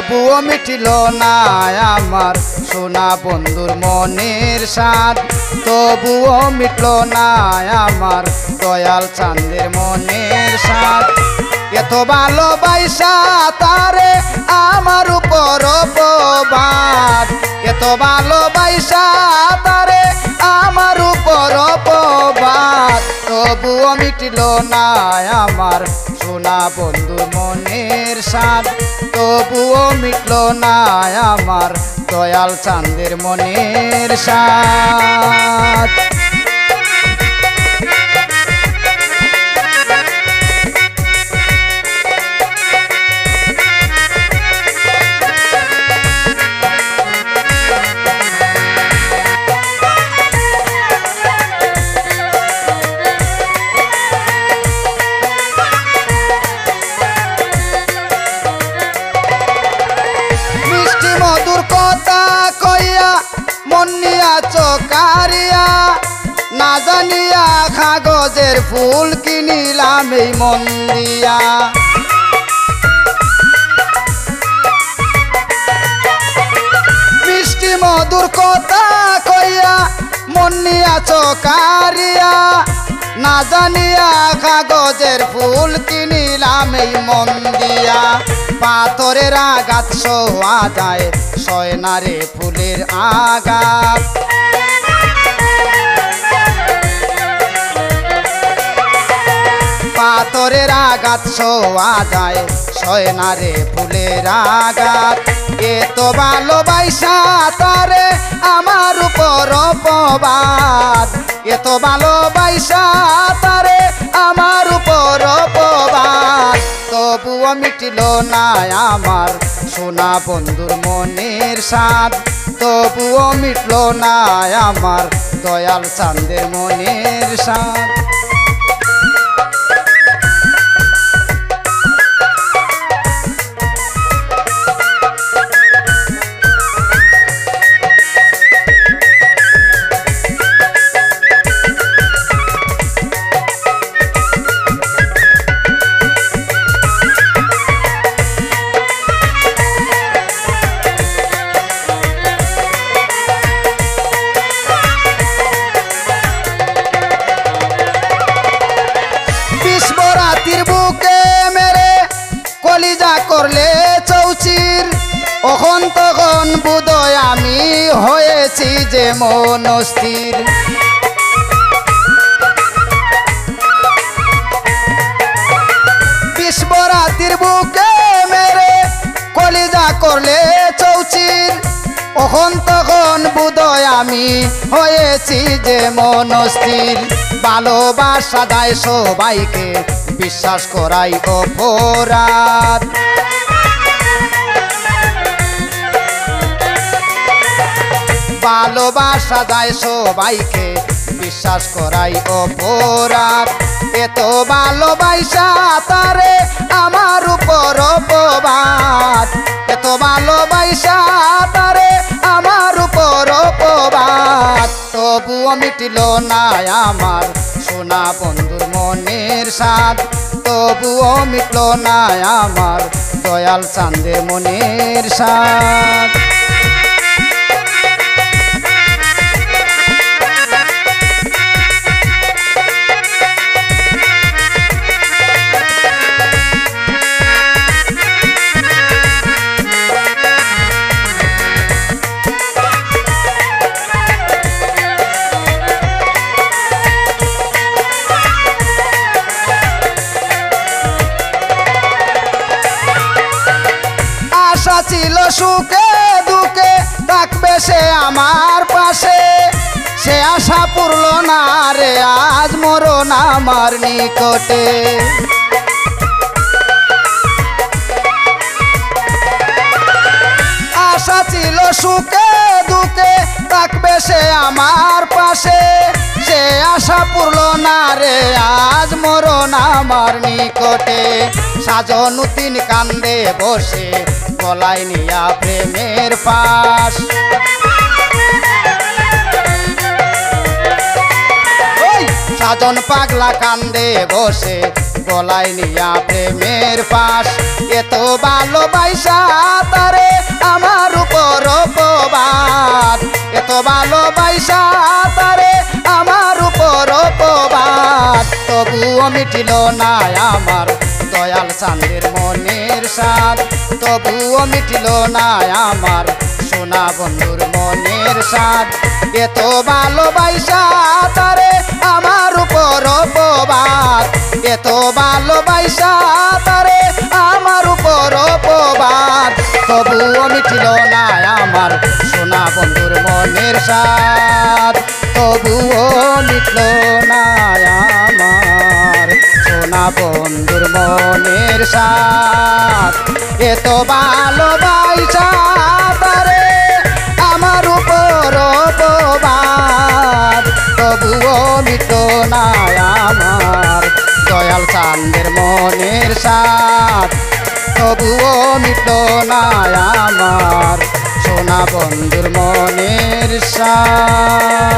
মিটিল না আমার সোনা বন্ধুর মনের সাথ তবুও মিটল না আমার দয়াল চাঁদের মনের সাথ এত ভালোবাসা তারে আমার উপর অপবাদ। এত ভালোবাসা তারে আমার উপর অপবাদ। তবুও মিটিল না আমার সোনা বন্ধু মনের সাদ তবুও মিটল না আমার দয়াল চাঁদের মনের সাদ জানিয়া কাগজের ফুল কিনিলাম এই মন দিয়া। মিষ্টি মধুর কথা কইয়া মনিয়া চকারিয়া, না জানিয়া কাগজের ফুল কিনিলাম এই মন দিয়া। পাথরের আঘাত সোয়া যায় সয়নারে ফুলের আঘাত। পাথরের আঘাত সোয়া যায়। সয়নারে ফুলের আঘাত। এ তো ভালোবাসা তারে আমার উপর অপবাদ। এ তো ভালোবাসা তারে আমার উপর অপবাদ। তবুও মিটিল না আমার সোনা বন্ধুর মনের সাদ তবুও মিটল না আমার দয়াল চাঁদের মনের সাদ করলে চৌচির। অখন তখন বুদয় আমি হয়েছি যে মনস্থির বিশ্বরাতির বুকে মেরে কলিজা করলে চৌচির। অখন তখন বুদয় আমি হয়েছি যে মনস্থির ভালোবাসা দেয় সবাইকে, বিশ্বাস করাই অপরাধ। ভালোবাসা দেয় সবাইকে, বিশ্বাস করাই অপরাধ। এত ভালোবাসা তারে আমার উপর অপবাদ। এত ভালোবাসা তারে আমার উপর অপবাদ। তবুও মিটিল না আমার সোনা বন্ধুর মনের সাদ তবুও মিটল না আমার দয়াল চাঁদের মনের সাদ সুখে দুঃখে থাকবে সে আমার পাশে। সে আশা পূর্ল না রে, আজ মরণ আমার নিকটে। আশা ছিল সুখে দুঃখে থাকবে সে আমার পাশে। সে আশা পুরলো না রে, আজ মরণ আমার নিকটে। সাজন তিন কান্দে বসে, গলায় নিয়া প্রেমের পাশ। সাজন পাগলা কান্দে বসে, গলায় নিয়া প্রেমের পাশ। এত ভালোবাসা তারে আমার উপর অপবাদ। এত ভালোবাসা তারে আমার উপর অপবাদ। তবুও মিটিল না আমার দয়াল চাঁদের মনের সাদ তবুও মিটিল না আমার সোনা বন্ধুর মনের সাদ এত ভালোবাসা তারে এত ভালোবাসা তারে আমার উপর অপবাদ। তবুও মিটিল না আমার সোনা বন্ধুর মনের সাদ তবুও মিটল না আমার সোনা বন্ধুর মনের সাদ এত ভালোবাসা তারে চান্দের মনের সাথ তবুও মিটল না আমার। সোনা বন্ধুর মনের সাথ